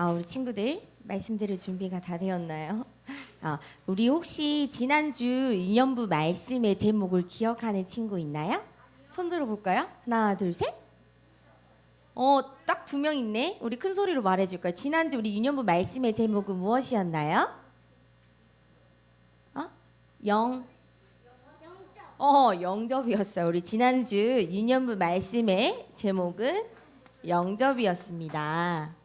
아, 우리 친구들 말씀 들을 준비가 다 되었나요? 아, 우리 혹시 지난주 유년부 말씀의 제목을 기억하는 친구 있나요? 손 들어 볼까요? 하나, 둘, 셋. 어, 딱 두 명 있네. 우리 큰 소리로 말해 줄까요? 지난주 우리 유년부 말씀의 제목은 무엇이었나요? 어? 영 어, 영접이었어요. 우리 지난주 유년부 말씀의 제목은 영접이었습니다.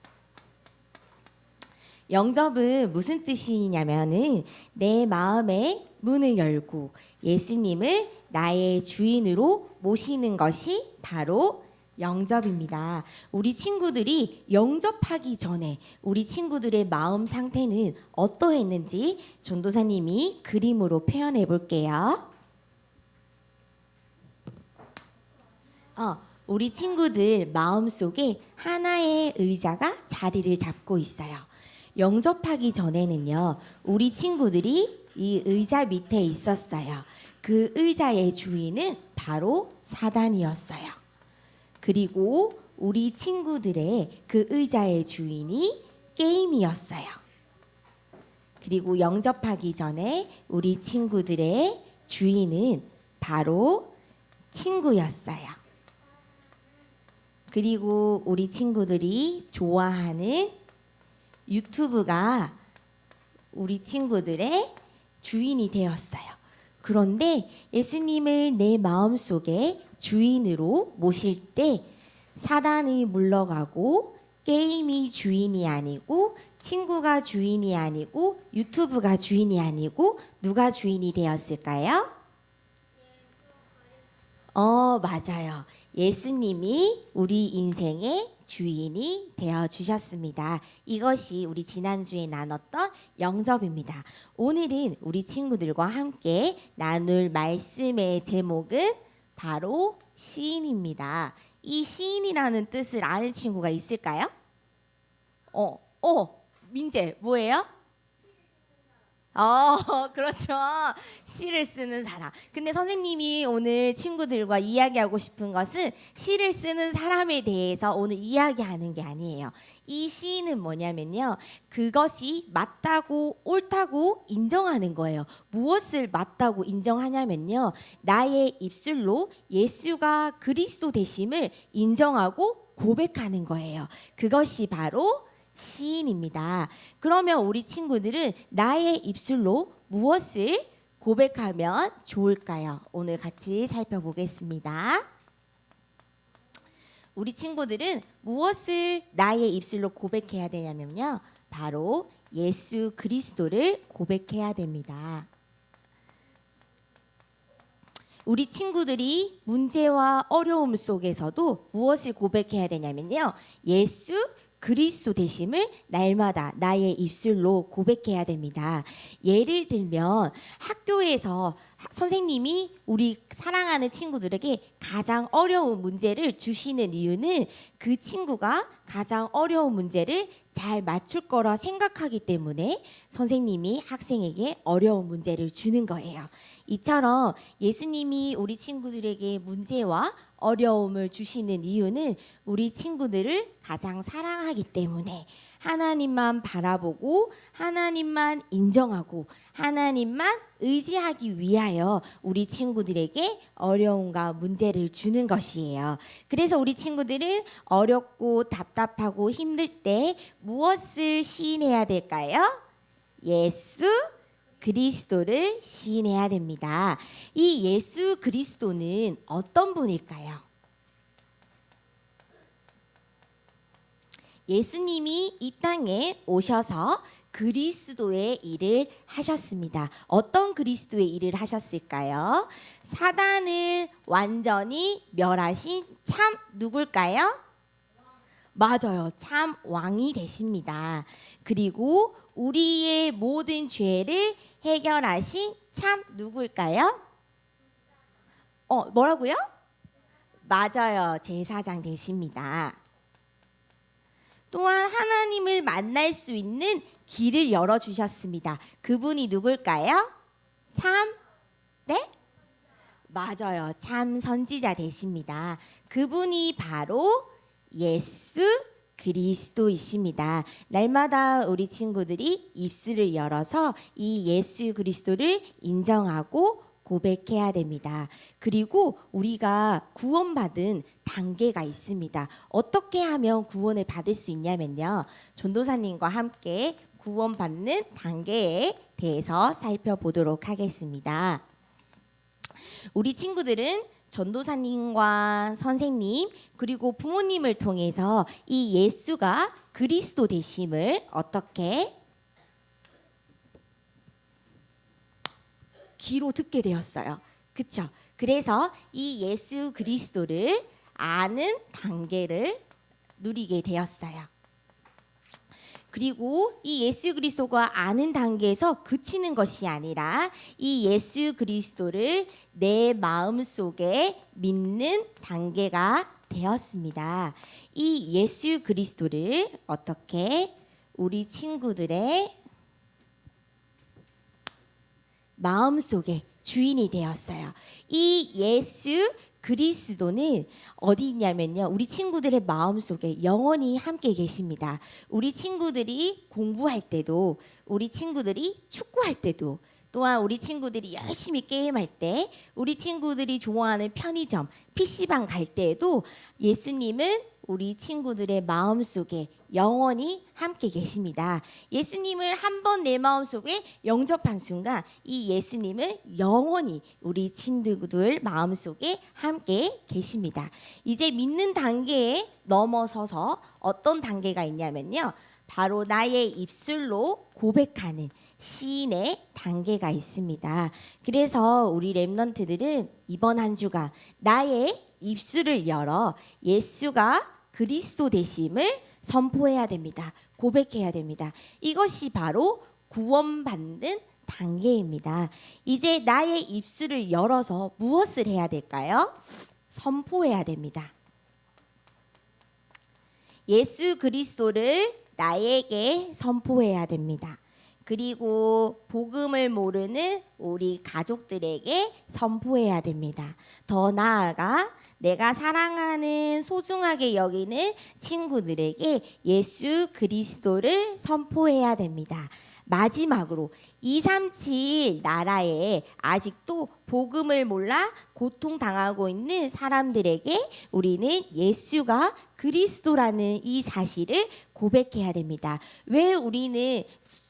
영접은 무슨 뜻이냐면은 내 마음의 문을 열고 예수님을 나의 주인으로 모시는 것이 바로 영접입니다. 우리 친구들이 영접하기 전에 우리 친구들의 마음 상태는 어떠했는지 전도사님이 그림으로 표현해 볼게요. 어, 우리 친구들 마음 속에 하나의 의자가 자리를 잡고 있어요. 영접하기 전에는요, 우리 친구들이 이 의자 밑에 있었어요. 그 의자의 주인은 바로 사단이었어요. 그리고 우리 친구들의 그 의자의 주인이 게임이었어요. 그리고 영접하기 전에 우리 친구들의 주인은 바로 친구였어요. 그리고 우리 친구들이 좋아하는 유튜브가 우리 친구들의 주인이 되었어요. 그런데 예수님을 내 마음 속에 주인으로 모실 때 사단이 물러가고 게임이 주인이 아니고 친구가 주인이 아니고 유튜브가 주인이 아니고 누가 주인이 되었을까요? 어, 맞아요. 예수님이 우리 인생의 주인이 되어 주셨습니다. 이것이 우리 지난주에 나눴던 영접입니다. 오늘은 우리 친구들과 함께 나눌 말씀의 제목은 바로 시인입니다. 이 시인이라는 뜻을 아는 친구가 있을까요? 어, 어, 민재, 뭐예요? 어, 그렇죠. 시를 쓰는 사람. 근데 선생님이 오늘 친구들과 이야기하고 싶은 것은 시를 쓰는 사람에 대해서 오늘 이야기하는 게 아니에요. 이 시는 뭐냐면요. 그것이 맞다고 옳다고 인정하는 거예요. 무엇을 맞다고 인정하냐면요. 나의 입술로 예수가 그리스도 되심을 인정하고 고백하는 거예요. 그것이 바로 시인입니다. 그러면 우리 친구들은 나의 입술로 무엇을 고백하면 좋을까요? 오늘 같이 살펴보겠습니다. 우리 친구들은 무엇을 나의 입술로 고백해야 되냐면요. 바로 예수 그리스도를 고백해야 됩니다. 우리 친구들이 문제와 어려움 속에서도 무엇을 고백해야 되냐면요. 예수 그리스도 되심을 날마다 나의 입술로 고백해야 됩니다. 예를 들면 학교에서 선생님이 우리 사랑하는 친구들에게 가장 어려운 문제를 주시는 이유는 그 친구가 가장 어려운 문제를 잘 맞출 거라 생각하기 때문에 선생님이 학생에게 어려운 문제를 주는 거예요. 이처럼 예수님이 우리 친구들에게 문제와 어려움을 주시는 이유는 우리 친구들을 가장 사랑하기 때문에 하나님만 바라보고 하나님만 인정하고 하나님만 의지하기 위하여 우리 친구들에게 어려움과 문제를 주는 것이에요. 그래서 우리 친구들은 어렵고 답답하고 힘들 때 무엇을 시인해야 될까요? 예수 그리스도를 시인해야 됩니다. 이 예수 그리스도는 어떤 분일까요? 예수님이 이 땅에 오셔서 그리스도의 일을 하셨습니다. 어떤 그리스도의 일을 하셨을까요? 사단을 완전히 멸하신 참 누굴까요? 맞아요. 참 왕이 되십니다. 그리고 우리의 모든 죄를 해결하신 참 누굴까요? 어, 뭐라고요? 맞아요. 제사장 되십니다. 또한 하나님을 만날 수 있는 길을 열어 주셨습니다. 그분이 누굴까요? 참 네? 맞아요. 참 선지자 되십니다. 그분이 바로 예수 그리스도이십니다. 날마다 우리 친구들이 입술을 열어서 이 예수 그리스도를 인정하고 고백해야 됩니다. 그리고 우리가 구원받은 단계가 있습니다. 어떻게 하면 구원을 받을 수 있냐면요. 전도사님과 함께 구원받는 단계에 대해서 살펴보도록 하겠습니다. 우리 친구들은 전도사님과 선생님 그리고 부모님을 통해서 이 예수가 그리스도 되심을 어떻게 귀로 듣게 되었어요. 그렇죠? 그래서 이 예수 그리스도를 아는 단계를 누리게 되었어요. 그리고 이 예수 그리스도가 아는 단계에서 그치는 것이 아니라 이 예수 그리스도를 내 마음 속에 믿는 단계가 되었습니다. 이 예수 그리스도를 어떻게 우리 친구들의 마음 속에 주인이 되었어요. 이 예수 그리스도는 어디 있냐면요. 우리 친구들의 마음 속에 영원히 함께 계십니다. 우리 친구들이 공부할 때도, 우리 친구들이 축구할 때도, 또한 우리 친구들이 열심히 게임할 때, 우리 친구들이 좋아하는 편의점, PC방 갈 때에도 예수님은 우리 친구들의 마음 속에 영원히 함께 계십니다. 예수님을 한 번 내 마음 속에 영접한 순간 이 예수님은 영원히 우리 친구들 마음 속에 함께 계십니다. 이제 믿는 단계에 넘어서서 어떤 단계가 있냐면요. 바로 나의 입술로 고백하는 시인의 단계가 있습니다. 그래서 우리 랩런트들은 이번 한 주간 나의 입술을 열어 예수가 그리스도 되심을 선포해야 됩니다. 고백해야 됩니다. 이것이 바로 구원받는 단계입니다. 이제 나의 입술을 열어서 무엇을 해야 될까요? 선포해야 됩니다. 예수 그리스도를 나에게 선포해야 됩니다. 그리고 복음을 모르는 우리 가족들에게 선포해야 됩니다. 더 나아가 내가 사랑하는 소중하게 여기는 친구들에게 예수 그리스도를 선포해야 됩니다. 마지막으로 237 나라에 아직도 복음을 몰라 고통당하고 있는 사람들에게 우리는 예수가 그리스도라는 이 사실을 고백해야 됩니다. 왜 우리는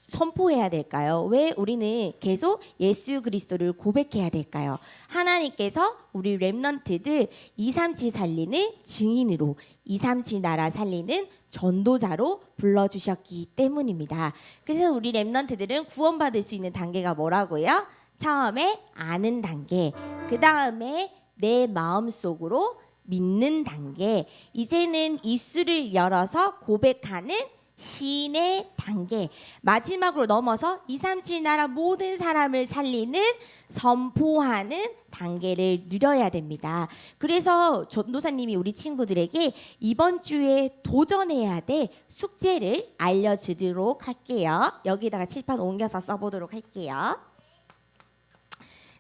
선포해야 될까요? 왜 우리는 계속 예수 그리스도를 고백해야 될까요? 하나님께서 우리 렘넌트들 237 살리는 증인으로 237 나라 살리는 전도자로 불러주셨기 때문입니다. 그래서 우리 렘넌트들은 구원받을 수 있는 단계가 뭐라고요? 처음에 아는 단계, 그 다음에 내 마음 속으로 믿는 단계, 이제는 입술을 열어서 고백하는 시인의 단계 마지막으로 넘어서 237 나라 모든 사람을 살리는 선포하는 단계를 누려야 됩니다. 그래서 전도사님이 우리 친구들에게 이번 주에 도전해야 될 숙제를 알려주도록 할게요. 여기다가 칠판 옮겨서 써보도록 할게요.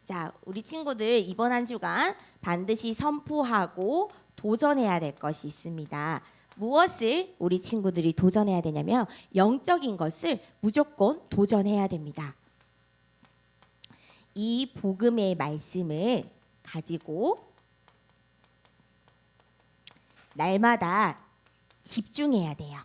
자, 우리 친구들 이번 한 주간 반드시 선포하고 도전해야 될 것이 있습니다. 무엇을 우리 친구들이 도전해야 되냐면 영적인 것을 무조건 도전해야 됩니다. 이 복음의 말씀을 가지고 날마다 집중해야 돼요.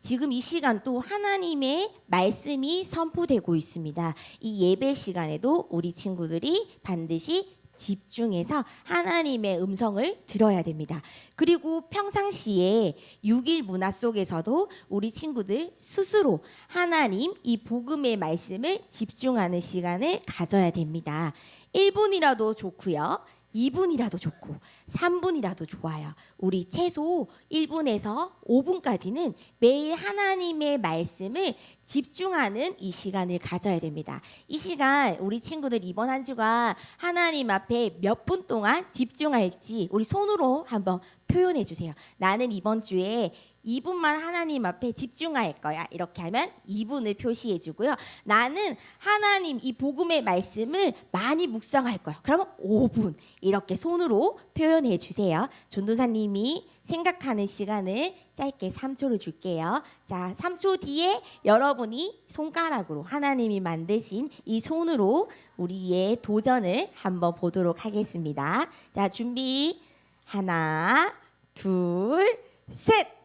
지금 이 시간 또 하나님의 말씀이 선포되고 있습니다. 이 예배 시간에도 우리 친구들이 반드시 집중해서 하나님의 음성을 들어야 됩니다. 그리고 평상시에 6일 문화 속에서도 우리 친구들 스스로 하나님 이 복음의 말씀을 집중하는 시간을 가져야 됩니다. 1분이라도 좋고요. 2분이라도 좋고 3분이라도 좋아요. 우리 최소 1분에서 5분까지는 매일 하나님의 말씀을 집중하는 이 시간을 가져야 됩니다. 이 시간 우리 친구들 이번 한 주간 하나님 앞에 몇 분 동안 집중할지 우리 손으로 한번 표현해 주세요. 나는 이번 주에 2분만 하나님 앞에 집중할 거야. 이렇게 하면 2분을 표시해 주고요. 나는 하나님 이 복음의 말씀을 많이 묵상할 거야. 그러면 5분 이렇게 손으로 표현해 주세요. 전도사님이 생각하는 시간을 짧게 3초를 줄게요. 자, 3초 뒤에 여러분이 손가락으로 하나님이 만드신 이 손으로 우리의 도전을 한번 보도록 하겠습니다. 자, 준비. 하나, 둘, 셋.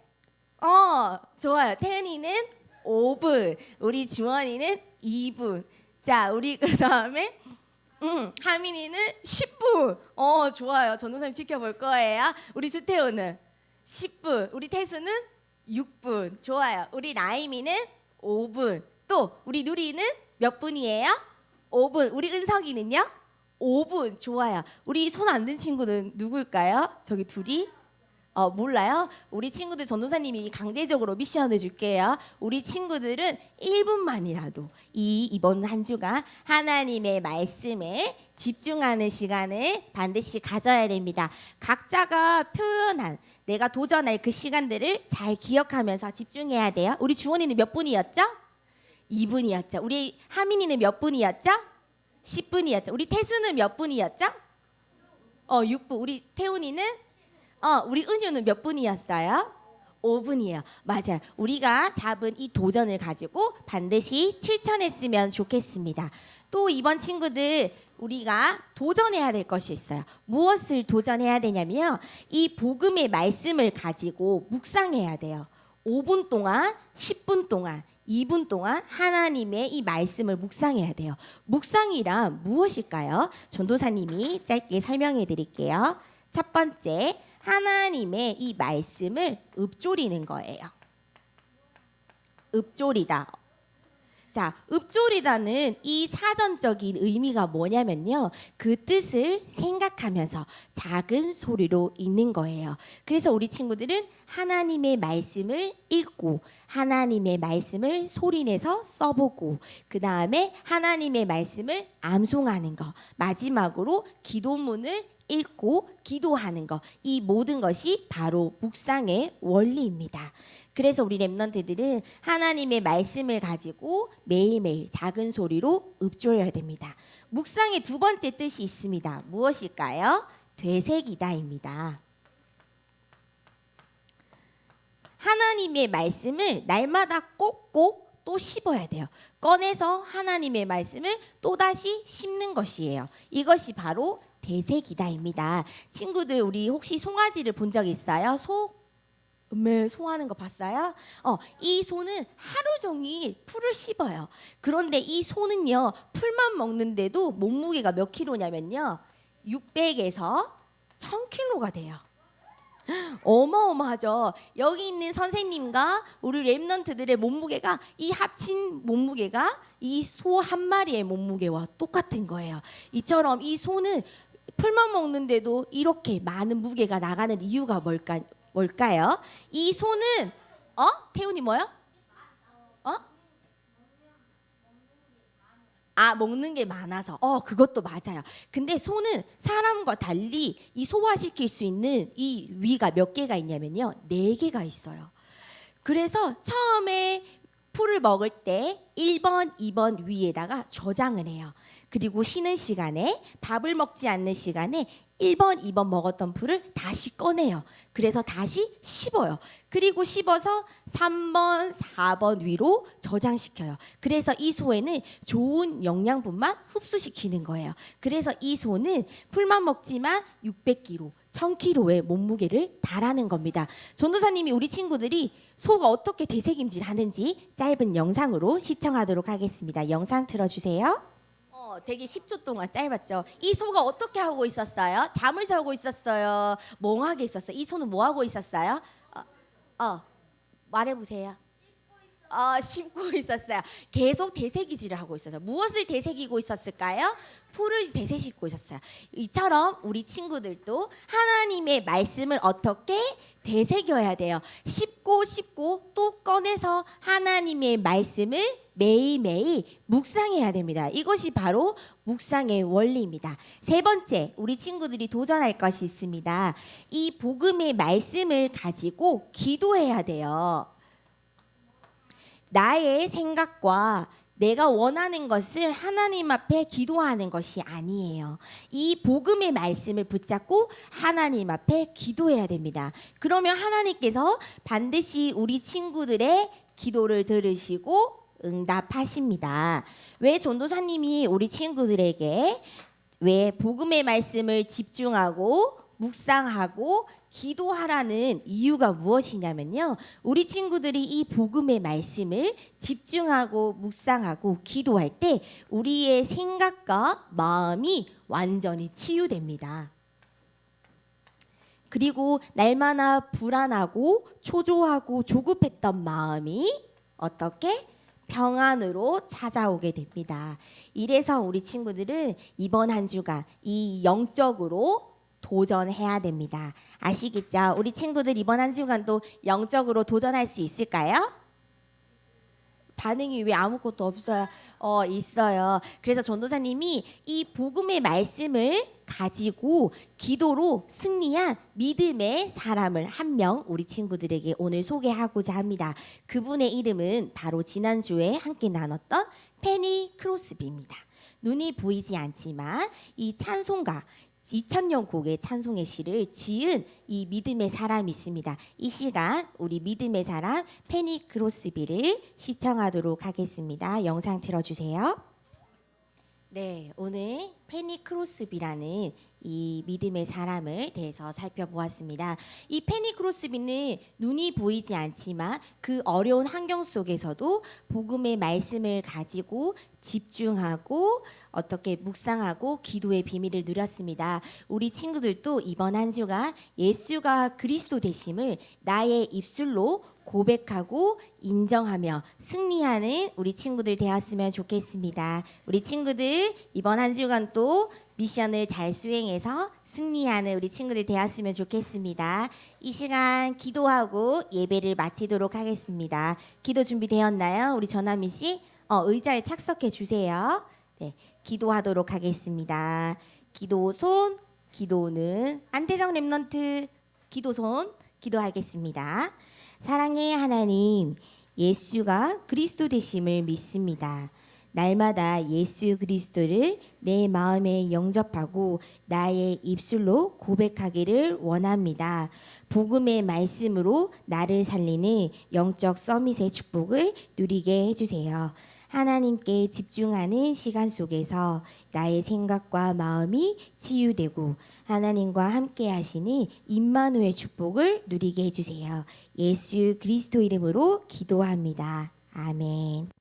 어, 좋아요. 태은이는 5분, 우리 주원이는 2분. 자, 우리 그 다음에 음, 하민이는 10분. 어, 좋아요. 전도사님 지켜볼 거예요. 우리 주태호는 10분. 우리 태수는 6분. 좋아요. 우리 라임이는 5분. 또 우리 누리는 몇 분이에요? 5분. 우리 은석이는요? 5분. 좋아요. 우리 손 안 든 친구는 누굴까요? 저기 둘이? 어 몰라요? 우리 친구들 전도사님이 강제적으로 미션을 줄게요. 우리 친구들은 1분만이라도 이 이번 한 주간 하나님의 말씀에 집중하는 시간을 반드시 가져야 됩니다. 각자가 표현한 내가 도전할 그 시간들을 잘 기억하면서 집중해야 돼요. 우리 주원이는 몇 분이었죠? 2분이었죠. 우리 하민이는 몇 분이었죠? 10분이었죠. 우리 태수는 몇 분이었죠? 어, 6분. 우리 태훈이는 어, 우리 은유는 몇 분이었어요? 5분이에요. 맞아요. 우리가 잡은 이 도전을 가지고 반드시 실천했으면 좋겠습니다. 또 이번 친구들 우리가 도전해야 될 것이 있어요. 무엇을 도전해야 되냐면요. 이 복음의 말씀을 가지고 묵상해야 돼요. 5분 동안, 10분 동안, 2분 동안 하나님의 이 말씀을 묵상해야 돼요. 묵상이란 무엇일까요? 전도사님이 짧게 설명해 드릴게요. 첫 번째, 하나님의 이 말씀을 읊조리는 거예요. 읊조리다. 자, 읊조리다는 이 사전적인 의미가 뭐냐면요. 그 뜻을 생각하면서 작은 소리로 읽는 거예요. 그래서 우리 친구들은 하나님의 말씀을 읽고 하나님의 말씀을 소리내서 써보고 그 다음에 하나님의 말씀을 암송하는 거 마지막으로 기도문을 읽고 기도하는 거이 모든 것이 바로 묵상의 원리입니다. 그래서 우리 랩런트들은 하나님의 말씀을 가지고 매일매일 작은 소리로 읊조려야 됩니다. 묵상의 두 번째 뜻이 있습니다. 무엇일까요? 되새기다입니다. 하나님의 말씀을 날마다 꼭꼭 또 씹어야 돼요. 꺼내서 하나님의 말씀을 또다시 씹는 것이에요. 이것이 바로 되새기다입니다. 친구들 우리 혹시 송아지를 본 적 있어요? 소? 음메 소하는 거 봤어요? 어, 이 소는 하루 종일 풀을 씹어요. 그런데 이 소는요, 풀만 먹는데도 몸무게가 몇 킬로냐면요, 600에서 1000킬로가 돼요. 어마어마하죠. 여기 있는 선생님과 우리 랩런트들의 몸무게가 이 합친 몸무게가 이 소 한 마리의 몸무게와 똑같은 거예요. 이처럼 이 소는 풀만 먹는데도 이렇게 많은 무게가 나가는 이유가 뭘까, 뭘까요? 이 소는 어? 태훈이 뭐요? 어? 아 먹는 게 많아서 어 그것도 맞아요. 근데 소는 사람과 달리 이 소화시킬 수 있는 이 위가 몇 개가 있냐면요 네 개가 있어요. 그래서 처음에 풀을 먹을 때 1번, 2번 위에다가 저장을 해요. 그리고 쉬는 시간에 밥을 먹지 않는 시간에 1번, 2번 먹었던 풀을 다시 꺼내요. 그래서 다시 씹어요. 그리고 씹어서 3번, 4번 위로 저장시켜요. 그래서 이 소에는 좋은 영양분만 흡수시키는 거예요. 그래서 이 소는 풀만 먹지만 600kg, 1000kg의 몸무게를 달하는 겁니다. 전도사님이 우리 친구들이 소가 어떻게 되새김질 하는지 짧은 영상으로 시청하도록 하겠습니다. 영상 틀어주세요. 어, 되게 10초 동안 짧았죠. 이 소가 어떻게 하고 있었어요? 잠을 자고 있었어요. 멍하게 있었어요. 이 소는 뭐 하고 있었어요? 어, 어 말해 보세요. 어, 씹고 있었어요. 계속 되새기질을 하고 있어서 무엇을 되새기고 있었을까요? 풀을 되새기고 있었어요. 이처럼 우리 친구들도 하나님의 말씀을 어떻게 되새겨야 돼요. 씹고 씹고 또 꺼내서 하나님의 말씀을 매일매일 묵상해야 됩니다. 이것이 바로 묵상의 원리입니다. 세 번째, 우리 친구들이 도전할 것이 있습니다. 이 복음의 말씀을 가지고 기도해야 돼요. 나의 생각과 내가 원하는 것을 하나님 앞에 기도하는 것이 아니에요. 이 복음의 말씀을 붙잡고 하나님 앞에 기도해야 됩니다. 그러면 하나님께서 반드시 우리 친구들의 기도를 들으시고 응답하십니다. 왜 전도사님이 우리 친구들에게 왜 복음의 말씀을 집중하고 묵상하고 기도하라는 이유가 무엇이냐면요. 우리 친구들이 이 복음의 말씀을 집중하고 묵상하고 기도할 때 우리의 생각과 마음이 완전히 치유됩니다. 그리고 날마다 불안하고 초조하고 조급했던 마음이 어떻게 평안으로 찾아오게 됩니다. 이래서 우리 친구들은 이번 한 주간 이 영적으로 도전해야 됩니다. 아시겠죠? 우리 친구들 이번 한 주간도 영적으로 도전할 수 있을까요? 반응이 왜 아무것도 없어요? 어, 있어요. 그래서 전도사님이 이 복음의 말씀을 가지고 기도로 승리한 믿음의 사람을 한 명 우리 친구들에게 오늘 소개하고자 합니다. 그분의 이름은 바로 지난주에 함께 나눴던 페니 크로스비입니다. 눈이 보이지 않지만 이 찬송가 2000년 곡의 찬송의 시를 지은 이 믿음의 사람이 있습니다. 이 시간 우리 믿음의 사람 페니 크로스비를 시청하도록 하겠습니다. 영상 틀어주세요. 네, 오늘 페니 크로스비라는 이 믿음의 사람을 대해서 살펴보았습니다. 이 페니 크로스비는 눈이 보이지 않지만 그 어려운 환경 속에서도 복음의 말씀을 가지고 집중하고 어떻게 묵상하고 기도의 비밀을 누렸습니다. 우리 친구들도 이번 한 주간 예수가 그리스도 되심을 나의 입술로 고백하고 인정하며 승리하는 우리 친구들 되었으면 좋겠습니다. 우리 친구들 이번 한 주간 또 미션을 잘 수행해서 승리하는 우리 친구들 되었으면 좋겠습니다. 이 시간 기도하고 예배를 마치도록 하겠습니다. 기도 준비되었나요? 우리 전하민 씨, 어, 의자에 착석해 주세요. 네, 기도하도록 하겠습니다. 기도 손, 기도는 안대정 랩넌트 기도 손 기도하겠습니다. 사랑의 하나님, 예수가 그리스도 되심을 믿습니다. 날마다 예수 그리스도를 내 마음에 영접하고 나의 입술로 고백하기를 원합니다. 복음의 말씀으로 나를 살리는 영적 서밋의 축복을 누리게 해주세요. 하나님께 집중하는 시간 속에서 나의 생각과 마음이 치유되고 하나님과 함께 하시니 임마누의 축복을 누리게 해주세요. 예수 그리스도 이름으로 기도합니다. 아멘.